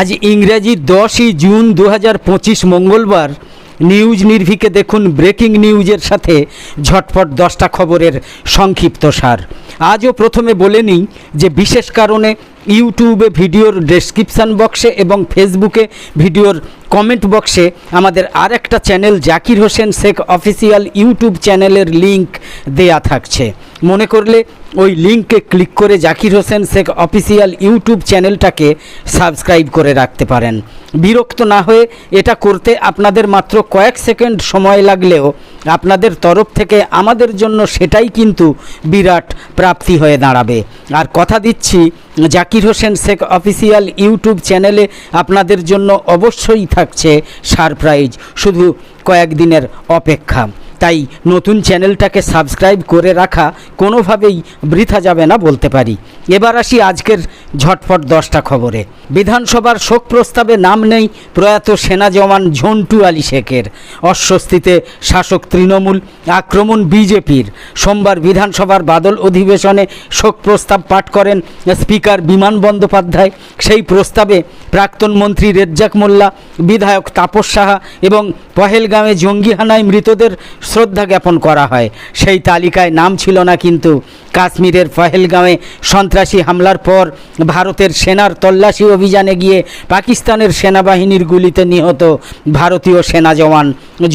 আজ ইংরেজি দশই জুন দু হাজার পঁচিশ মঙ্গলবার নিউজ নির্ভিকে দেখুন ব্রেকিং নিউজের সাথে ঝটপট দশটা খবরের সংক্ষিপ্ত সার। আজও প্রথমে বলে নিই যে বিশেষ কারণে ইউটিউবে ভিডিওর ডেসক্রিপশান বক্সে এবং ফেসবুকে ভিডিওর কমেন্ট বক্সে আমাদের আর একটা channel Zakir Hossain Sheikh official YouTube চ্যানেলের লিংক দেয়া থাকছে। মনে করলে ওই লিঙ্কে ক্লিক করে জাকির হোসেন শেখ অফিসিয়াল ইউটিউব চ্যানেলটাকে সাবস্ক্রাইব করে রাখতে পারেন। বিরক্ত না হয়ে এটা করতে আপনাদের মাত্র কয়েক সেকেন্ড সময় লাগলেও আপনাদের তরফ থেকে আমাদের জন্য সেটাই কিন্তু বিরাট প্রাপ্তি হয়ে দাঁড়াবে। আর কথা দিচ্ছি, জাকির হোসেন শেখ অফিসিয়াল ইউটিউব চ্যানেলে আপনাদের জন্য অবশ্যই থাকছে সারপ্রাইজ, শুধু কয়েকদিনের অপেক্ষা। তাই নতুন চ্যানেলটাকে সাবস্ক্রাইব করে রাখা কোনোভাবেই বৃথা যাবে না বলতে পারি। এবার আসি আজকের ঝটপট দশটা খবরে। বিধানসভার শোক প্রস্তাবে নাম নেই প্রয়াত সেনা জওয়ান ঝন্টু আলী শেখের। অস্বস্তিতে শাসক তৃণমূল আক্রমণ বিজেপির। সোমবার বিধানসভার বাদল অধিবেশনে শোক প্রস্তাব পাঠ করেন স্পিকার বিমান বন্দ্যোপাধ্যায়। সেই প্রস্তাবে প্রাক্তন মন্ত্রী রেজ্জাক মোল্লা, বিধায়ক তাপস সাহা এবং পহেলগাঁওয়ে জঙ্গি হানায় মৃতদের শ্রদ্ধা জ্ঞাপন করা হয়। সেই তালিকায় নাম ছিল না কিন্তু কাশ্মীরের পহেলগাঁওয়ে সন্ত্রাসী হামলার পর ভারতের সেনার তল্লাশি অভিযানে গিয়ে পাকিস্তানের সেনাবাহিনীর গুলিতে নিহত ভারতীয় সেনা জওয়ান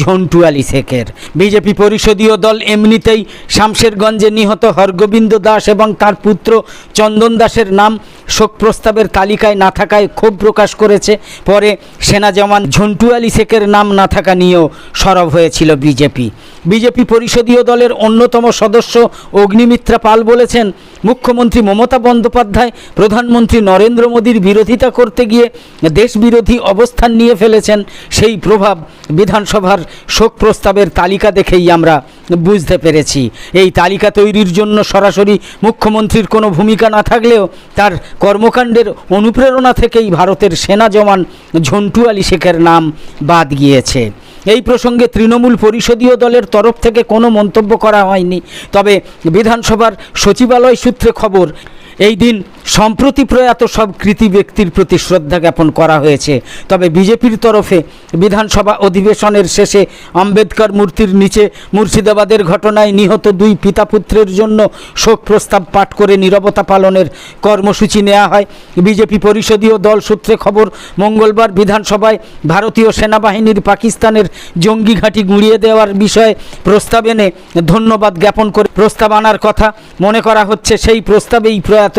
ঝন্টু আলী শেখের। বিজেপি পরিষদীয় দল এমনিতেই শামশেরগঞ্জে নিহত হরগোবিন্দ দাস এবং তার পুত্র চন্দন দাসের নাম শোক প্রস্তাবের তালিকায় না থাকায় ক্ষোভ প্রকাশ করেছে। পরে সেনা জওয়ান ঝন্টু আলী শেখের নাম না থাকা নিয়েও সরব হয়েছিল বিজেপি। বিজেপি পরিষদীয় দলের অন্যতম সদস্য অগ্নিমিত্রা পাল বলেছেন, মুখ্যমন্ত্রী মমতা বন্দ্যোপাধ্যায় প্রধানমন্ত্রী নরেন্দ্র মোদীর বিরোধিতা করতে গিয়ে দেশবিরোধী অবস্থান নিয়ে ফেলেছেন, সেই প্রভাব বিধানসভার শোক প্রস্তাবের তালিকা দেখেই আমরা বুঝতে পেরেছি। এই তালিকা তৈরির জন্য সরাসরি মুখ্যমন্ত্রীর কোনো ভূমিকা না থাকলেও তার কর্মকাণ্ডের অনুপ্রেরণা থেকেই ভারতের সেনা জওয়ান ঝন্টু আলী শেখের নাম বাদ গিয়েছে। এই প্রসঙ্গে তৃণমূল পরিষদীয় দলের তরফ থেকে কোনো মন্তব্য করা হয়নি। তবে বিধানসভার সচিবালয় সূত্রে খবর, এই দিন সম্প্রতি প্রয়াত সব কৃতি ব্যক্তির প্রতি শ্রদ্ধা জ্ঞাপন করা হয়েছে। তবে বিজেপির তরফে বিধানসভা অধিবেশনের শেষে আম্বেদকর মূর্তির নিচে মুর্শিদাবাদের ঘটনায় নিহত দুই পিতাপুত্রের জন্য শোক প্রস্তাব পাঠ করে নীরবতা পালনের কর্মসূচি নেওয়া হয়। বিজেপি পরিষদীয় দল সূত্রে খবর, মঙ্গলবার বিধানসভায় ভারতীয় সেনাবাহিনীর পাকিস্তানের জঙ্গি ঘাঁটি গুঁড়িয়ে দেওয়ার বিষয়ে প্রস্তাব এনে ধন্যবাদ জ্ঞাপন করে প্রস্তাব আনার কথা মনে করা হচ্ছে। সেই প্রস্তাবেই প্রয়াত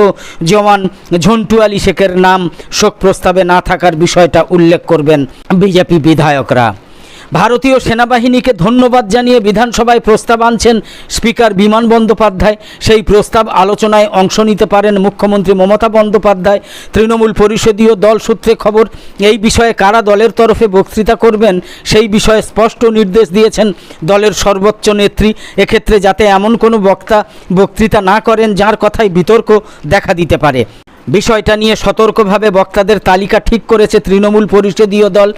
জওয়ান ঝন্টু আলী শেখের নাম শোক প্রস্তাবে না থাকার বিষয়টা উল্লেখ করবেন বিজেপি বিধায়করা। ভারতীয় সেনাবাহিনীকে ধন্যবাদ জানিয়ে বিধানসভায় প্রস্তাব আনছেন স্পিকার বিমান বন্দ্যোপাধ্যায়। সেই প্রস্তাব আলোচনায় অংশ নিতে পারেন মুখ্যমন্ত্রী মমতা বন্দ্যোপাধ্যায়। তৃণমূল পরিষদীয় দল সূত্রে খবর, এই বিষয়ে কারা দলের তরফে বক্তৃতা করবেন সেই বিষয়ে স্পষ্ট নির্দেশ দিয়েছেন দলের সর্বোচ্চ নেত্রী। এক্ষেত্রে যাতে এমন কোনো বক্তা বক্তৃতা না করেন, যার কথায় বিতর্ক দেখা দিতে পারে। বিষয়টা নিয়ে সতর্কভাবে বক্তাদের তালিকা ঠিক করেছে তৃণমূল পরিষদীয় দল,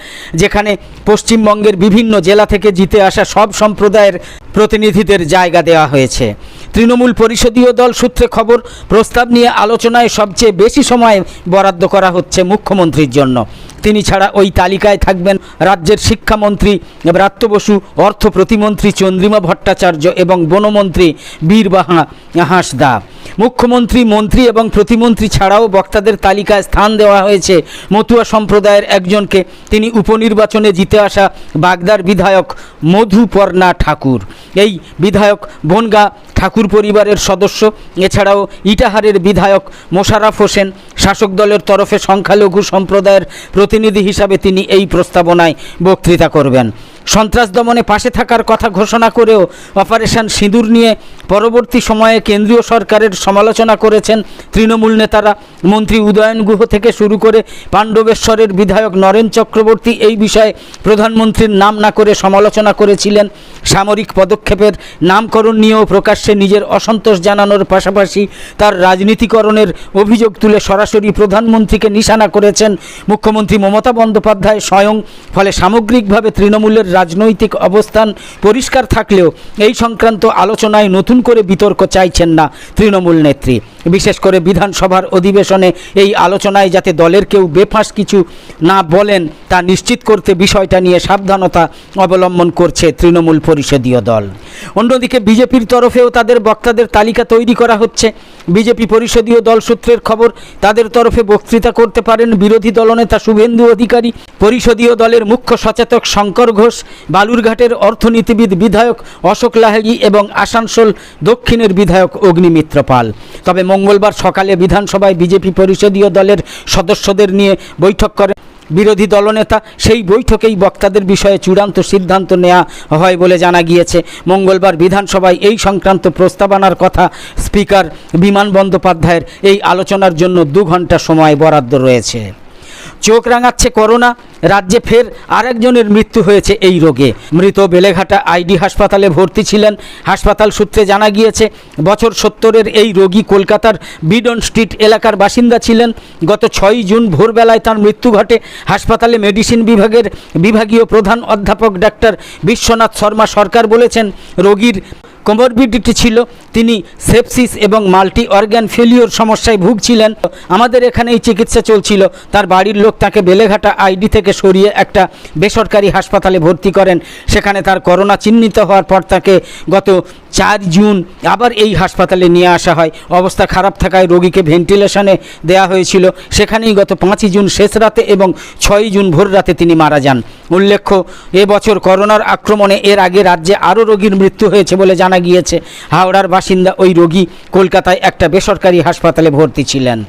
যেখানে পশ্চিমবঙ্গের বিভিন্ন জেলা থেকে জিতে আসা সব সম্প্রদায়ের প্রতিনিধিদের জায়গা দেওয়া হয়েছে। তৃণমূল পরিষদীয় দল সূত্রে খবর, প্রস্তাব নিয়ে আলোচনায় সবচেয়ে বেশি সময় বরাদ্দ করা হচ্ছে মুখ্যমন্ত্রীর জন্য। তিনি ছাড়া ওই তালিকায় থাকবেন রাজ্যের শিক্ষামন্ত্রী ব্রাত্য বসু, অর্থ প্রতিমন্ত্রী চন্দ্রিমা ভট্টাচার্য এবং বনমন্ত্রী বীরবাহা হাঁসদা। মুখ্যমন্ত্রী, মন্ত্রী এবং প্রতিমন্ত্রী ছাড়াও বক্তাদের তালিকায় স্থান দেওয়া হয়েছে মতুয়া সম্প্রদায়ের একজনকে। তিনি উপনির্বাচনে জিতে আসা বাগদার বিধায়ক মধুপর্ণা ঠাকুর। এই বিধায়ক বনগা ঠাকুর পরিবারের সদস্য। এছাড়াও ইটাহারের বিধায়ক মোশাররফ হোসেন শাসক দলের তরফে সংখ্যালঘু সম্প্রদায়ের প্রতিনিধি হিসাবে তিনি এই প্রস্তাবনায় বক্তৃতা করবেন। সন্ত্রাস দমনে পাশে থাকার কথা ঘোষণা করেও অপারেশন সিঁদুর নিয়ে পরবর্তী সময়ে কেন্দ্রীয় সরকারের সমালোচনা করেছেন তৃণমূল নেতারা। মন্ত্রী উদয়ন গুহ থেকে শুরু করে পাণ্ডবেশ্বরের বিধায়ক নরেন চক্রবর্তী এই বিষয়ে প্রধানমন্ত্রীর নাম না করে সমালোচনা করেছিলেন। সামরিক পদক্ষেপের নামকরণ নিয়েও প্রকাশ্যে নিজের অসন্তোষ জানানোর পাশাপাশি তার রাজনীতিকরণের অভিযোগ তুলে সরাসরি প্রধানমন্ত্রীকে নিশানা করেছেন। মুখ্যমন্ত্রী মমতা বন্দ্যোপাধ্যায় স্বয়ং, ফলে সামগ্রিকভাবে তৃণমূলের রাজনৈতিক অবস্থান পরিষ্কার থাকলেও এই সংক্রান্ত আলোচনায় নতুন করে বিতর্ক চাইছেন না তৃণমূল নেত্রী। বিশেষ করে বিধানসভার অধিবেশনে এই আলোচনায় যাতে দলের কেউ বেফাঁস কিছু না বলেন, তা নিশ্চিত করতে বিষয়টা নিয়ে সাবধানতা অবলম্বন করছে তৃণমূল পরিষদীয় দল। অন্যদিকে বিজেপির তরফেও তাদের বক্তাদের তালিকা তৈরি করা হচ্ছে। বিজেপি পরিষদীয় দল সূত্রের খবর, তাদের তরফে বক্তৃতা করতে পারেন বিরোধী দলনেতা শুভেন্দু অধিকারী। পরিষদীয় দলের মুখ্য সচেতক শঙ্কর ঘোষ বালুরঘাটের অর্থনীতিবিদ বিধায়ক অশোক লাহেগি এবং আসানসোল দক্ষিণের বিধায়ক অগ্নিমিত্র পাল। তবে মঙ্গলবার সকালে বিধানসভায় বিজেপি পরিষদীয় দলের সদস্যদের নিয়ে বৈঠক করেন বিরোধী দলনেতা। সেই বৈঠকেই বক্তাদের বিষয়ে চূড়ান্ত সিদ্ধান্ত নেওয়া হয় বলে জানা গিয়েছে। মঙ্গলবার বিধানসভায় এই সংক্রান্ত প্রস্তাবনার কথা স্পিকার বিমান বন্দ্যোপাধ্যায়ের। এই আলোচনার জন্য দু ঘণ্টা সময় বরাদ্দ রয়েছে। চোখ রাঙাচ্ছে করোনা। রাজ্যে ফের আরেকজনের মৃত্যু হয়েছে এই রোগে। মৃত বেলেঘাটা আইডি হাসপাতালে ভর্তি ছিলেন। হাসপাতাল সূত্রে জানা গিয়েছে, বছর সত্তরের এই রোগী কলকাতার বিডন স্ট্রিট এলাকার বাসিন্দা ছিলেন। গত ছয়ই জুন ভোরবেলায় তার মৃত্যু ঘটে। হাসপাতালে মেডিসিন বিভাগের বিভাগীয় প্রধান অধ্যাপক ডাক্তার বিশ্বনাথ শর্মা সরকার বলেছেন, রোগীর কোমরবিডিটি ছিল। তিনি সেপসিস এবং মাল্টি অর্গ্যান ফেলিওর সমস্যায় ভুগছিলেন। আমাদের এখানেই চিকিৎসা চলছিল। তার বাড়ির লোক তাকে বেলেঘাটা আইডি থেকে সরিয়ে একটা বেসরকারি হাসপাতালে ভর্তি করেন। সেখানে তার করোনা চিহ্নিত হওয়ার পর তাকে গত চার জুন আবার এই হাসপাতালে নিয়ে আসা হয়। অবস্থা খারাপ থাকায় রোগীকে ভেন্টিলেশনে দেয়া হয়েছিল। সেখানেই গত পাঁচই জুন শেষ রাতে এবং ছয়ই জুন ভোর রাতে তিনি মারা যান। উল্লেখ্য এবছর করোনার আক্রমণে এর আগে রাজ্যে আরও রোগীর মৃত্যু হয়েছে বলে জানা গিয়েছে। হাওড়ার বাসিন্দা ওই রোগী কলকাতায় একটা বেসরকারি হাসপাতালে ভর্তি ছিলেন।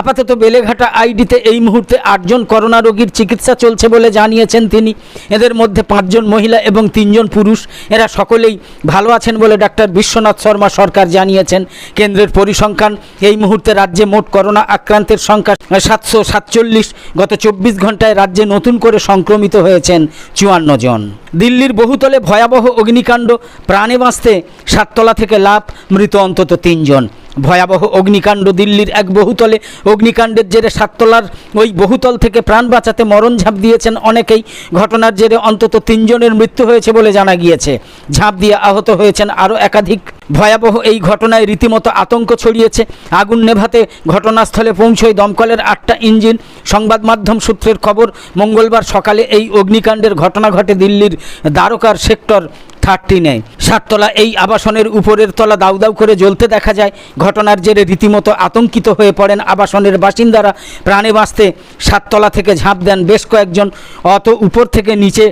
আপাতত বেলেঘাটা আইডিতে এই মুহূর্তে আটজন করোনা রোগীর চিকিৎসা চলছে বলে জানিয়েছেন তিনি। এদের মধ্যে পাঁচজন মহিলা এবং তিনজন পুরুষ। এরা সকলেই ভালো আছেন বলে ডাক্তার বিশ্বনাথ শর্মা সরকার জানিয়েছেন। কেন্দ্রের পরিসংখ্যান, এই মুহূর্তে রাজ্যে মোট করোনা আক্রান্তের সংখ্যা সাতশো সাতচল্লিশ। গত চব্বিশ ঘন্টায় রাজ্যে নতুন করে সংক্রমিত হয়েছেন চুয়ান্ন জন। দিল্লির বহুতলে ভয়াবহ অগ্নিকাণ্ড, প্রাণে বাঁচতে সাততলা থেকে লাভ মৃত অন্তত তিনজন। ভয়াবহ অগ্নিকাণ্ড, দিল্লির এক বহুতলে অগ্নিকাণ্ডের জেরে সাততলার ওই বহুতল থেকে প্রাণ বাঁচাতে মরণ ঝাঁপ দিয়েছেন অনেকেই। ঘটনার জেরে অন্তত তিনজনের মৃত্যু হয়েছে বলে জানা গিয়েছে। ঝাঁপ দিয়ে আহত হয়েছেন আরও একাধিক ভয়াবহ এই ঘটনায় রীতিমতো আতঙ্ক ছড়িয়েছে। আগুন নেভাতে ঘটনাস্থলে পৌঁছয় দমকলের আটটা ইঞ্জিন। সংবাদ মাধ্যম সূত্রের খবর, মঙ্গলবার সকালে এই অগ্নিকাণ্ডের ঘটনা ঘটে দিল্লির দ্বারকার সেক্টর থার্টিনে সাততলা এই আবাসনের উপরের তলা দাউ দাউ করে জ্বলতে দেখা যায়। ঘটনার জেরে রীতিমতো আতঙ্কিত হয়ে পড়েন আবাসনের বাসিন্দারা। প্রাণে বাঁচতে সাততলা থেকে ঝাঁপ দেন বেশ কয়েকজন। অত উপর থেকে নিচে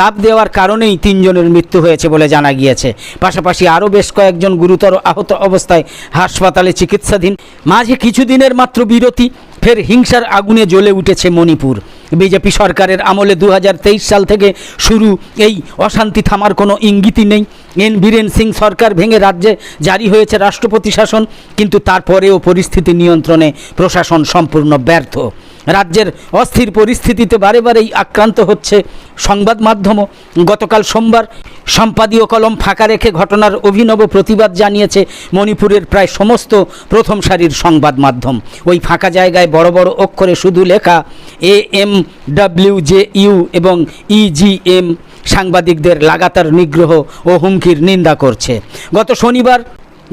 লাভ দেওয়ার কারণেই তিনজনের মৃত্যু হয়েছে বলে জানা গিয়েছে। পাশাপাশি আরও বেশ কয়েকজন গুরুতর আহত অবস্থায় হাসপাতালে চিকিৎসাধীন। মাঝে কিছুদিনের মাত্র বিরতি, ফের হিংসার আগুনে জ্বলে উঠেছে মণিপুর। বিজেপি সরকারের আমলে দু হাজার তেইশ সাল থেকে শুরু এই অশান্তি থামার কোনো ইঙ্গিতই নেই। এন বীরেন সিং সরকার ভেঙে রাজ্যে জারি হয়েছে রাষ্ট্রপতি শাসন, কিন্তু তারপরেও পরিস্থিতি নিয়ন্ত্রণে প্রশাসন সম্পূর্ণ ব্যর্থ। রাজ্যের অস্থির পরিস্থিতিতে বারে বারেই আক্রান্ত হচ্ছে সংবাদ মাধ্যমও। গতকাল সোমবার সম্পাদীয় কলম ফাঁকা রেখে ঘটনার অভিনব প্রতিবাদ জানিয়েছে মণিপুরের প্রায় সমস্ত প্রথম সারির সংবাদ মাধ্যম। ওই ফাঁকা জায়গায় বড় বড় অক্ষরে শুধু লেখা A M W J U এবং ইজিএম সাংবাদিকদের লাগাতার নিগ্রহ ও হুমকির নিন্দা করছে। গত শনিবার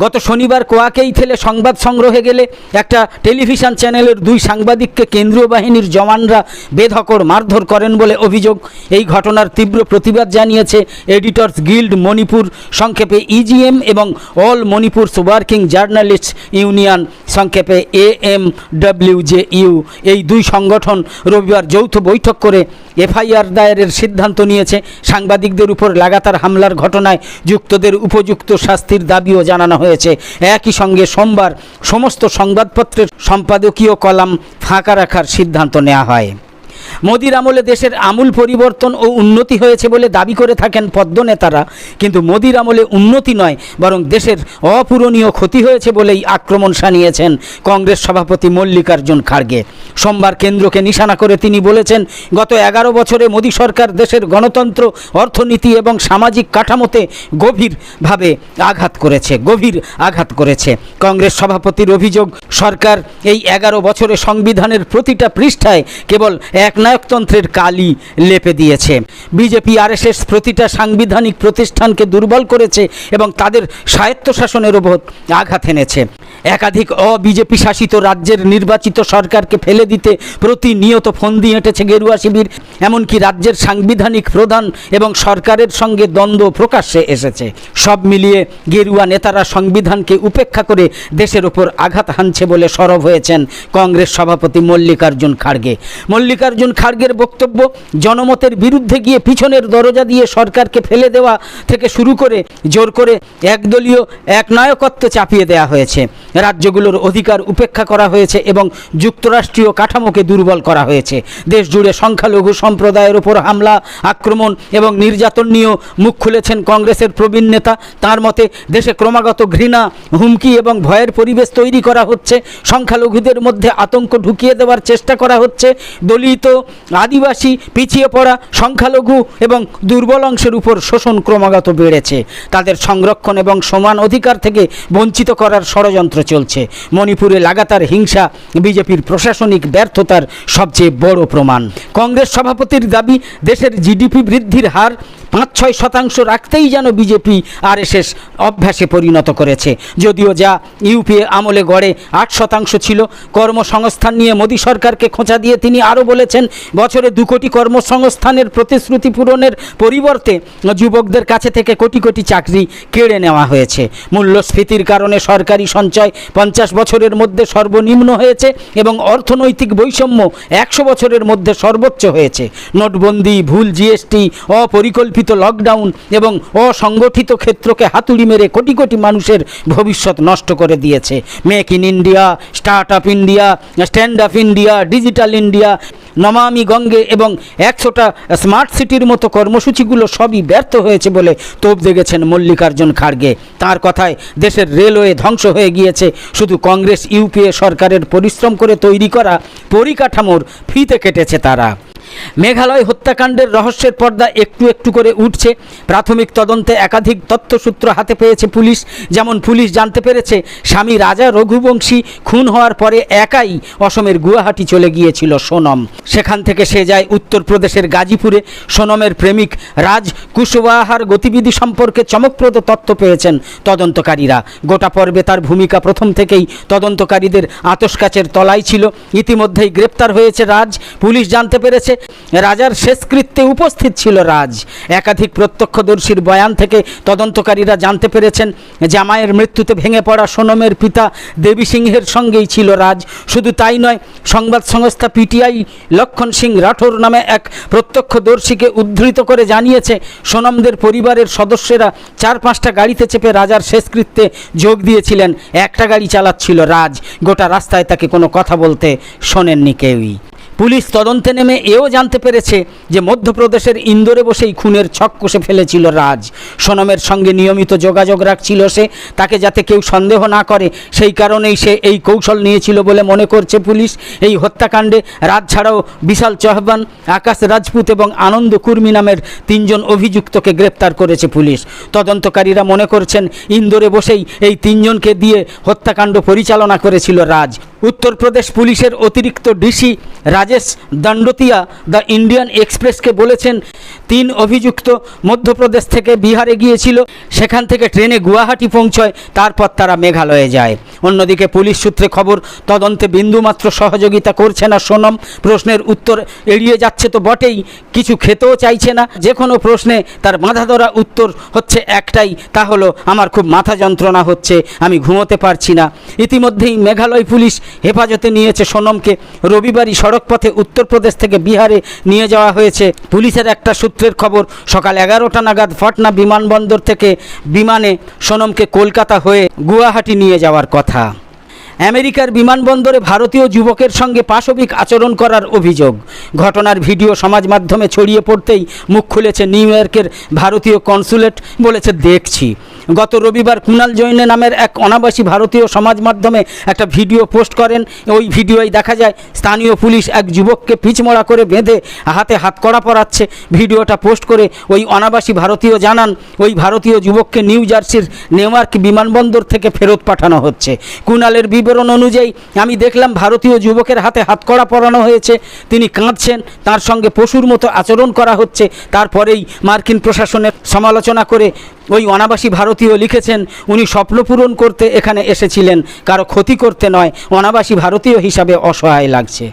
গত শনিবার কোয়াকেই থেলে সংবাদ সংগ্রহে গেলে একটা টেলিভিশন চ্যানেলের দুই সাংবাদিককে কেন্দ্রীয় বাহিনীর জওয়ানরা বেধকর মারধর করেন বলে অভিযোগ। এই ঘটনার তীব্র প্রতিবাদ জানিয়েছে এডিটর্স গিল্ড মণিপুর, সংক্ষেপে ইজিএম এবং all Manipur's working journalist union, সংক্ষেপে এ এম ডব্লিউজে ইউ। এই দুই সংগঠন রবিবার যৌথ বৈঠক করে এফআইআর দায়েরের সিদ্ধান্ত নিয়েছে। সাংবাদিকদের উপর লাগাতার হামলার ঘটনায় যুক্তদের উপযুক্ত শাস্তির দাবিও জানানো হয়েছে। একই সঙ্গে সোমবার সমস্ত সংবাদপত্রের সম্পাদকীয় কলাম ফাঁকা রাখার সিদ্ধান্ত নেওয়া হয়। মোদির আমলে দেশের আমূল পরিবর্তন ও উন্নতি হয়েছে বলে দাবি করে থাকেন পদ্মনেতারা। কিন্তু মোদির আমলে উন্নতি নয়, বরং দেশের অপূরণীয় ক্ষতি হয়েছে বলেই আক্রমণ সানিয়েছেন কংগ্রেস সভাপতি মল্লিকার্জুন খাড়গে সোমবার কেন্দ্রকে নিশানা করে তিনি বলেছেন, গত এগারো বছরে মোদী সরকার দেশের গণতন্ত্র, অর্থনীতি এবং সামাজিক কাঠামোতে গভীরভাবে আঘাত করেছে, গভীর আঘাত করেছে। কংগ্রেস সভাপতির অভিযোগ, সরকার এই এগারো বছরে সংবিধানের প্রতিটা পৃষ্ঠায় কেবল একনায়কতন্ত্রের কালি লেপে দিয়েছে। বিজেপি, আরএসএস প্রতিটা সাংবিধানিক প্রতিষ্ঠানকে দুর্বল করেছে এবং তাদের স্বায়ত্তশাসনের ওপর আঘাত এনেছে। একাধিক অবিজেপি শাসিত রাজ্যের নির্বাচিত সরকারকে ফেলে দিতে প্রতিনিয়ত ফন্দি এঁটেছে গেরুয়া শিবির, এমনকি রাজ্যের সাংবিধানিক প্রধান এবং সরকারের সঙ্গে দ্বন্দ্ব প্রকাশ্যে এসেছে। সব মিলিয়ে গেরুয়া নেতারা সংবিধানকে উপেক্ষা করে দেশের ওপর আঘাত হানছে বলে সরব হয়েছেন কংগ্রেস সভাপতি মল্লিকার্জুন খাড়গে। মল্লিকার্জুন খাড়গের বক্তব্য, জনমতের বিরুদ্ধে গিয়ে পিছনের দরজা দিয়ে সরকারকে ফেলে দেওয়া থেকে শুরু করে জোর করে একদলীয় একনায়কত্ব চাপিয়ে দেওয়া হয়েছে। রাজ্যগুলোর অধিকার উপেক্ষা করা হয়েছে এবং যুক্তরাষ্ট্রীয় কাঠামোকে দুর্বল করা হয়েছে। দেশ জুড়ে সংখ্যালঘু সম্প্রদায়ের ওপর হামলা, আক্রমণ এবং নির্যাতন নিয়েও মুখ খুলেছেন কংগ্রেসের প্রবীণ নেতা। তার মতে, দেশে ক্রমাগত ঘৃণা, হুমকি এবং ভয়ের পরিবেশ তৈরি করা হচ্ছে। সংখ্যালঘুদের মধ্যে আতঙ্ক ঢুকিয়ে দেওয়ার চেষ্টা করা হচ্ছে। দলিত আদিবাসী পিছিয়ে পড়া, সংখ্যালঘু এবং দুর্বল অংশের উপর শোষণ ক্রমাগত বেড়েছে। তাদের সংরক্ষণ এবং সমান অধিকার থেকে বঞ্চিত করার ষড়যন্ত্র চলছে। মণিপুরে লাগাতার হিংসা বিজেপির প্রশাসনিক ব্যর্থতার সবচেয়ে বড় প্রমাণ। কংগ্রেস সভাপতির দাবি, দেশের জিডিপি বৃদ্ধির হার পাঁচ, ছয় শতাংশ রাখতেই যেন বিজেপি আরএসএস অভ্যাসে পরিণত করেছে। যদিও যা ইউপিএ আমলে গড়ে আট শতাংশ ছিল, কর্মসংস্থান নিয়ে মোদী সরকারকে খোঁচা দিয়ে তিনি আরও বলেছেন, বছরে দু কোটি কর্মসংস্থানের প্রতিশ্রুতি পূরণের পরিবর্তে যুবকদের কাছে থেকে কোটি কোটি চাকরি কেড়ে নেওয়া হয়েছে। মূল্যস্ফীতির কারণে সরকারি সঞ্চয় পঞ্চাশ বছরের মধ্যে সর্বনিম্ন হয়েছে এবং অর্থনৈতিক বৈষম্য একশো বছরের মধ্যে সর্বোচ্চ হয়েছে। নোটবন্দি, ভুল জিএসটি, অপরিকল্পিত লকডাউন এবং অসংগঠিত ক্ষেত্রকে হাতুড়ি মেরে কোটি কোটি মানুষের ভবিষ্যৎ নষ্ট করে দিয়েছে। Make in India start up India stand up India digital India Namami Gange এবং একশোটা স্মার্ট সিটির মতো কর্মসূচিগুলো সবই ব্যর্থ হয়েছে বলে তোপ দেখেছেন মল্লিকার্জুন খাড়গে। তার কথায় দেশের রেলওয়ে ধ্বংস হয়ে গিয়েছে। শুধু কংগ্রেস, ইউপিএ সরকারের পরিশ্রম করে তৈরি করা পরিকাঠামোর ফিতে কেটেছে তারা। মেঘালয় হত্যাকাণ্ডের রহস্যের পর্দা একটু একটু করে উঠছে। প্রাথমিক তদন্তে একাধিক তথ্যসূত্র হাতে পেয়েছে পুলিশ। যেমন পুলিশ জানতে পেরেছে, স্বামী রাজা রঘুবংশী খুন হওয়ার পরে একাই অসমের গুয়াহাটি চলে গিয়েছিল সোনম। সেখান থেকে সে যায় উত্তরপ্রদেশের গাজীপুরে। সোনমের প্রেমিক রাজ কুশওয়াহার গতিবিধি সম্পর্কে চমকপ্রদ তথ্য পেয়েছেন তদন্তকারীরা। গোটা পর্বে তার ভূমিকা প্রথম থেকেই তদন্তকারীদের আতসকাচের তলায় ছিল। ইতিমধ্যেই গ্রেপ্তার হয়েছে রাজ। পুলিশ জানতে পেরেছে রাজার শেষকৃত্যে উপস্থিত ছিল রাজ। একাধিক প্রত্যক্ষদর্শীর বয়ান থেকে তদন্তকারীরা জানতে পেরেছেন, জামাইয়ের মৃত্যুতে ভেঙে পড়া সোনমের পিতা দেবী সিংহের সঙ্গেই ছিল রাজ। শুধু তাই নয়, সংবাদ সংস্থা পিটিআই লক্ষণ সিং রাঠোর নামে এক প্রত্যক্ষদর্শীকে উদ্ধৃত করে জানিয়েছে, সোনমদের পরিবারের সদস্যরা চার পাঁচটা গাড়িতে চেপে রাজার শেষকৃত্যে যোগ দিয়েছিলেন। একটা গাড়ি চালাচ্ছিল রাজ। গোটা রাস্তায় তাকে কোনো কথা বলতে শোনেননি কেউই। পুলিশ তদন্তে নেমে এও জানতে পেরেছে যে মধ্যপ্রদেশের ইন্দোরে বসেই খুনের ছক কষে ফেলেছিল রাজ। সোনমের সঙ্গে নিয়মিত যোগাযোগ রাখছিল সে, তাকে যাতে কেউ সন্দেহ না করে, সেই কারণেই সে এই কৌশল নিয়েছিল বলে মনে করছে পুলিশ। এই হত্যাকাণ্ডে রাজ ছাড়াও বিশাল চহবান, আকাশ রাজপুত এবং আনন্দ কুর্মী নামের তিনজন অভিযুক্তকে গ্রেপ্তার করেছে পুলিশ। তদন্তকারীরা মনে করছেন, ইন্দোরে বসেই এই তিনজনকে দিয়ে হত্যাকাণ্ড পরিচালনা করেছিল রাজ। উত্তরপ্রদেশ পুলিশের অতিরিক্ত DC Rajesh Dandotiya the Indian এক্সপ্রেসকে বলেছেন, তিন অভিযুক্ত মধ্যপ্রদেশ থেকে বিহারে গিয়েছিল, সেখান থেকে ট্রেনে গুয়াহাটি পৌঁছয়, তারপর তারা মেঘালয়ে যায়। অন্যদিকে পুলিশ সূত্রে খবর, তদন্তে বিন্দুমাত্র সহযোগিতা করছে না সোনম, প্রশ্নের উত্তর এড়িয়ে যাচ্ছে তো বটেই, কিছু খেতেও চাইছে না, যে কোনো প্রশ্নে তার বাঁধা ধরা উত্তর হচ্ছে একটাই, তা হলো, আমার খুব মাথা যন্ত্রণা হচ্ছে, আমি ঘুমোতে পারছি না। ইতিমধ্যেই মেঘালয় পুলিশ হেফাজতে নিয়েছে সোনমকে। রবিবারই সড়কপথে উত্তরপ্রদেশ থেকে বিহারে নিয়ে যাওয়া হয়েছে। পুলিশের একটা সূত্রের খবর, সকাল এগারোটা নাগাদ পাটনা বিমানবন্দর থেকে বিমানে সোনমকে কলকাতা হয়ে গুয়াহাটি নিয়ে যাওয়ার কথা। আমেরিকার বিমানবন্দরে ভারতীয় যুবকের সঙ্গে পাশবিক আচরণ করার অভিযোগ। ঘটনার ভিডিও সমাজ মাধ্যমে ছড়িয়ে পড়তেই মুখ খুলেছে নিউ ইয়র্কের ভারতীয় কনসুলেট বলেছে, দেখছি। গত রবিবার কুণাল জৈনে নামের এক অনাবাসী ভারতীয় সমাজ মাধ্যমে একটা ভিডিও পোস্ট করেন। ওই ভিডিওয় দেখা যায়, স্থানীয় পুলিশ এক যুবককে পিচমোড়া করে বেঁধে হাতে হাত কড়া পরাচ্ছে। ভিডিওটা পোস্ট করে ওই অনাবাসী ভারতীয় জানান, ওই ভারতীয় যুবককে নিউ জার্সির নেওয়ার্ক বিমানবন্দর থেকে ফেরত পাঠানো হচ্ছে। কুণালের বিবরণ অনুযায়ী, আমি দেখলাম ভারতীয় যুবকের হাতে হাতকড়া পরানো হয়েছে। তিনি কাঁদছেন, তার সঙ্গে পশুর মতো আচরণ করা হচ্ছে। তারপরেই মার্কিন প্রশাসনের সমালোচনা করে ওই অনাবাসী ভারতীয় লিখেছেন, উনি স্বপ্ন পূরণ করতে এখানে এসেছিলেন। কারও ক্ষতি করতে নয়। অনাবাসী ভারতীয় হিসাবে অসহায় লাগছে।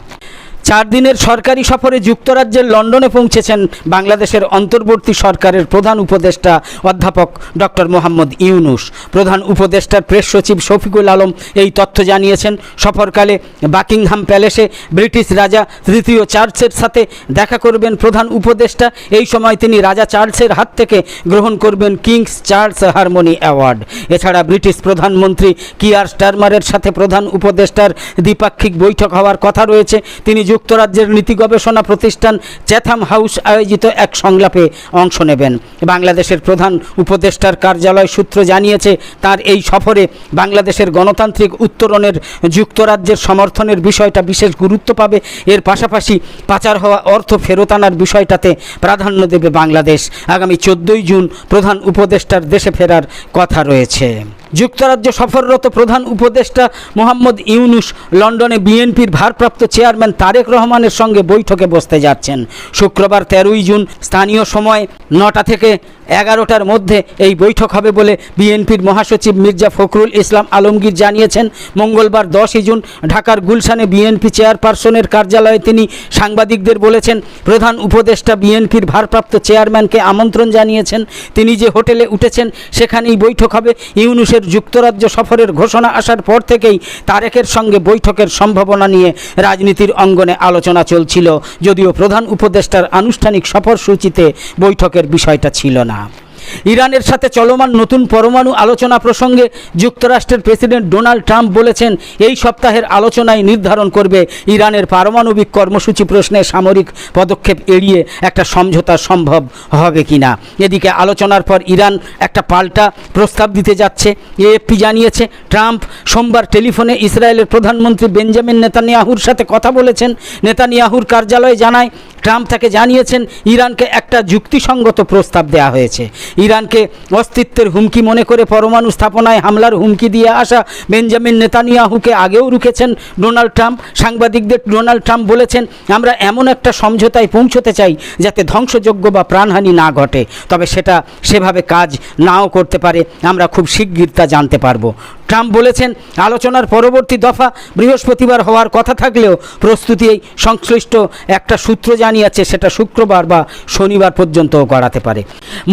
চার দিনের সরকারি সফরে যুক্তরাজ্যের লন্ডনে পৌঁছেছেন বাংলাদেশের অন্তর্বর্তী সরকারের প্রধান উপদেষ্টা অধ্যাপক ডক্টর মোহাম্মদ ইউনুস। প্রধান উপদেষ্টার প্রেস সচিব শফিকুল আলম এই তথ্য জানিয়েছেন, সফরকালে বাকিংহাম প্যালেসে ব্রিটিশ রাজা তৃতীয় চার্লসের সাথে দেখা করবেন প্রধান উপদেষ্টা। এই সময় তিনি রাজা চার্লসের হাত থেকে গ্রহণ করবেন কিংস চার্লস হারমোনি অ্যাওয়ার্ড। এছাড়া ব্রিটিশ প্রধানমন্ত্রী কিয়ার স্টারমারের সাথে প্রধান উপদেষ্টার দ্বিপাক্ষিক বৈঠক হওয়ার কথা রয়েছে। তিনি যুক্তরাজ্যের নীতি গবেষণা প্রতিষ্ঠান চ্যাথাম হাউস আয়োজিত এক সংলাপে অংশ নেবেন। বাংলাদেশের প্রধান উপদেষ্টার কার্যালয় সূত্র জানিয়েছে, তার এই সফরে বাংলাদেশের গণতান্ত্রিক উত্তরণের যুক্তরাজ্যের সমর্থনের বিষয়টা বিশেষ গুরুত্ব পাবে। এর পাশাপাশি পাচার হওয়া অর্থ ফেরত আনার বিষয়টাতে প্রাধান্য দেবে বাংলাদেশ। আগামী চোদ্দোই জুন প্রধান উপদেষ্টার দেশে ফেরার কথা রয়েছে। যুক্তরাজ্য সফররত প্রধান উপদেষ্টা মোহাম্মদ ইউনুস লন্ডনে বিএনপির ভারপ্রাপ্ত চেয়ারম্যান তারেক রহমানের সঙ্গে বৈঠকে বসতে যাচ্ছেন। শুক্রবার তেরোই জুন স্থানীয় সময় নটা থেকে এগারোটার মধ্যে এই বৈঠক হবে বলে বিএনপির মহাসচিব মির্জা ফখরুল ইসলাম আলমগীর জানিয়েছেন। মঙ্গলবার দশই জুন ঢাকার গুলশানে বিএনপি চেয়ারপারসনের কার্যালয়ে তিনি সাংবাদিকদের বলেছেন, প্রধান উপদেষ্টা বিএনপির ভারপ্রাপ্ত চেয়ারম্যানকে আমন্ত্রণ জানিয়েছেন। তিনি যে হোটেলে উঠেছেন, সেখানেই বৈঠক হবে। ইউনুসের যুক্তরাজ্য সফরের ঘোষণা আসার পর থেকেই তারেকের সঙ্গে বৈঠকের সম্ভাবনা নিয়ে রাজনীতির অঙ্গনে আলোচনা চলছিল। যদিও প্রধান উপদেষ্টার আনুষ্ঠানিক সফরসূচিতে বৈঠকের বিষয়টা ছিল না। job. ইরানের সাথে চলমান নতুন পরমাণু আলোচনা প্রসঙ্গে যুক্তরাষ্ট্রের প্রেসিডেন্ট ডোনাল্ড ট্রাম্প বলেছেন, এই সপ্তাহের আলোচনায় নির্ধারণ করবে ইরানের পারমাণবিক কর্মসূচি প্রশ্নে সামরিক পদক্ষেপ এড়িয়ে একটা সমঝোতা সম্ভব হবে কিনা। এদিকে আলোচনার পর ইরান একটা পাল্টা প্রস্তাব দিতে যাচ্ছে। এএফপি জানিয়েছে, ট্রাম্প সোমবার টেলিফোনে ইসরায়েলের প্রধানমন্ত্রী বেঞ্জামিন নেতানিয়াহুর সাথে কথা বলেছেন। নেতানিয়াহুর কার্যালয়ে জানায়, ট্রাম্প তাকে জানিয়েছেন, ইরানকে একটা যুক্তিসঙ্গত প্রস্তাব দেওয়া হয়েছে। ইরানকে অস্তিত্বের হুমকি মনে করে পরমাণু স্থাপনায় হামলার হুমকি দিয়ে আসা বেঞ্জামিন নেতানিয়াহুকে আগেও রুখেছেন ডোনাল্ড ট্রাম্প। সাংবাদিকদের ডোনাল্ড ট্রাম্প বলেছেন, আমরা এমন একটা সমঝোতায় পৌঁছতে চাই যাতে ধ্বংসযোগ্য বা প্রাণহানি না ঘটে। তবে সেটা সেভাবে কাজ নাও করতে পারে। আমরা খুব শিগগির তা জানতে পারব। ট্রাম্প বলেছেন, আলোচনার পরবর্তী দফা বৃহস্পতিবার হওয়ার কথা থাকলেও প্রস্তুতি সংশ্লিষ্ট একটা সূত্র জানিয়েছে, সেটা শুক্রবার বা শনিবার পর্যন্তও গড়াতে পারে।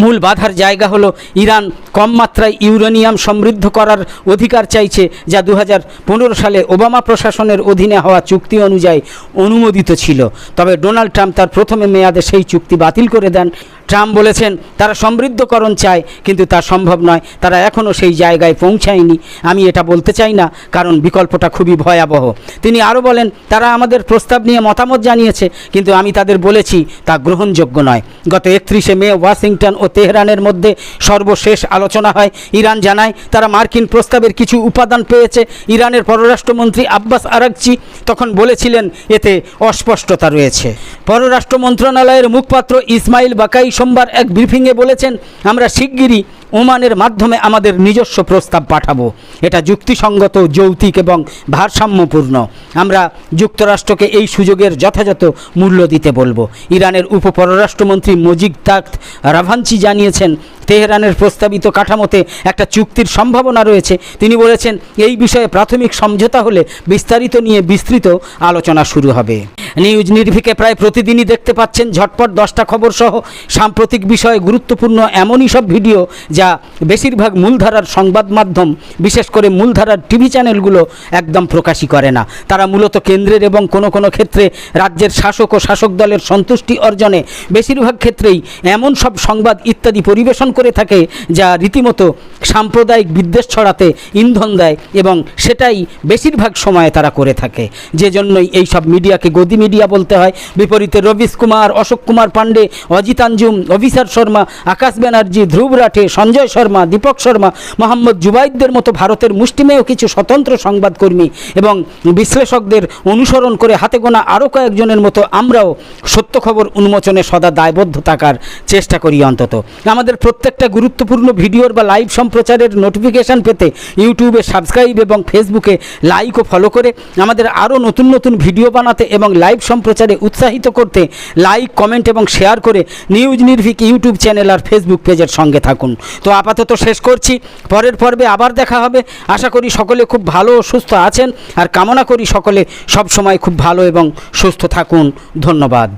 মূল বাধার জায়গা হলো ইরান, কম মাত্রায় ইউরেনিয়াম সমৃদ্ধ করার অধিকার চাইছে, যা দু হাজার পনেরো সালে ওবামা প্রশাসনের অধীনে হওয়া চুক্তি অনুযায়ী অনুমোদিত ছিল। তবে ডোনাল্ড ট্রাম্প তার প্রথমে মেয়াদে সেই চুক্তি বাতিল করে দেন। ট্রাম্প বলেছেন, তারা সমৃদ্ধকরণ চায়, কিন্তু তা সম্ভব নয়। তারা এখনও সেই জায়গায় পৌঁছায়নি। আমি এটা বলতে চাই না, কারণ বিকল্পটা খুবই ভয়াবহ। তিনি আরও বলেন, তারা আমাদের প্রস্তাব নিয়ে মতামত জানিয়েছে, কিন্তু আমি তাদের বলেছি, তা গ্রহণযোগ্য নয়। গত একত্রিশে মে ওয়াশিংটন ও তেহরানের মধ্যে সর্বশেষ আলোচনা হয়। ইরান জানায়, তারা মার্কিন প্রস্তাবের কিছু উপাদান পেয়েছে। ইরানের পররাষ্ট্রমন্ত্রী আব্বাস আরাকচি তখন বলেছিলেন, এতে অস্পষ্টতা রয়েছে। পররাষ্ট্র মন্ত্রণালয়ের মুখপাত্র ইসমাইল বাকাই সোমবার এক ব্রিফিংয়ে বলেছেন আমরা শিগগিরই ওমানের মাধ্যমে আমাদের নিজস্ব প্রস্তাব পাঠাবো। এটা যুক্তিসঙ্গত যৌতিক এবং ভারসাম্যপূর্ণ। আমরা যুক্তরাষ্ট্রকে এই সুযোগের যথাযথ মূল্য দিতে বলব। ইরানের উপপররাষ্ট্রমন্ত্রী মজিদ তাক্ত রাভাঞ্চি জানিয়েছেন, তেহরানের প্রস্তাবিত কাঠামোতে একটা চুক্তির সম্ভাবনা রয়েছে। তিনি বলেছেন, এই বিষয়ে প্রাথমিক সমঝোতা হলে বিস্তারিত নিয়ে বিস্তৃত আলোচনা শুরু হবে। নিউজ নির্ভিকে প্রায় প্রতিদিনই দেখতে পাচ্ছেন ঝটপট দশটা খবর সহ সাম্প্রতিক বিষয়ে গুরুত্বপূর্ণ এমনই সব ভিডিও যা বেশিরভাগ মূলধারার সংবাদ মাধ্যম, বিশেষ করে মূলধারার টিভি চ্যানেলগুলো একদম প্রকাশই করে না। তারা মূলত কেন্দ্রের এবং কোনো কোনো ক্ষেত্রে রাজ্যের শাসক ও শাসক দলের সন্তুষ্টি অর্জনে বেশিরভাগ ক্ষেত্রেই এমন সব সংবাদ ইত্যাদি পরিবেশন করে থাকে যা রীতিমতো সাম্প্রদায়িক বিদ্বেষ ছড়াতে ইন্ধন দেয় এবং সেটাই বেশিরভাগ সময়ে তারা করে থাকে। যে জন্যই এই সব মিডিয়াকে গদি মিডিয়া বলতে হয়। বিপরীতে রবিশ কুমার, অশোক কুমার পাণ্ডে, অজিত আঞ্জুম, অভিসার শর্মা, আকাশ ব্যানার্জি, ধ্রুব রাঠে সঞ্জয় শর্মা, দীপক শর্মা, মোহাম্মদ জুবাইদদের মতো ভারতের মুষ্টিমেয় কিছু স্বতন্ত্র সংবাদকর্মী এবং বিশ্লেষকদের অনুসরণ করে হাতে গোনা আরও কয়েকজনের মতো আমরাও সত্য খবর উন্মোচনে সদা দায়বদ্ধ থাকার চেষ্টা করি অন্তত। আমাদের প্রত্যেকটা গুরুত্বপূর্ণ ভিডিওর বা লাইভ সম্প্রচারের নোটিফিকেশান পেতে ইউটিউবে সাবস্ক্রাইব এবং ফেসবুকে লাইক ও ফলো করে আমাদের আরও নতুন নতুন ভিডিও বানাতে এবং লাইভ সম্প্রচারে উৎসাহিত করতে লাইক, কমেন্ট এবং শেয়ার করে নিউজ নির্ভিক ইউটিউব চ্যানেল আর ফেসবুক পেজের সঙ্গে থাকুন। তো আপাতত শেষ করছি। পরের পর্বে আবার দেখা হবে। আশা করি সকলে খুব ভালো সুস্থ আছেন। আর কামনা করি সকলে সব সময় খুব ভালো এবং সুস্থ থাকুন। ধন্যবাদ।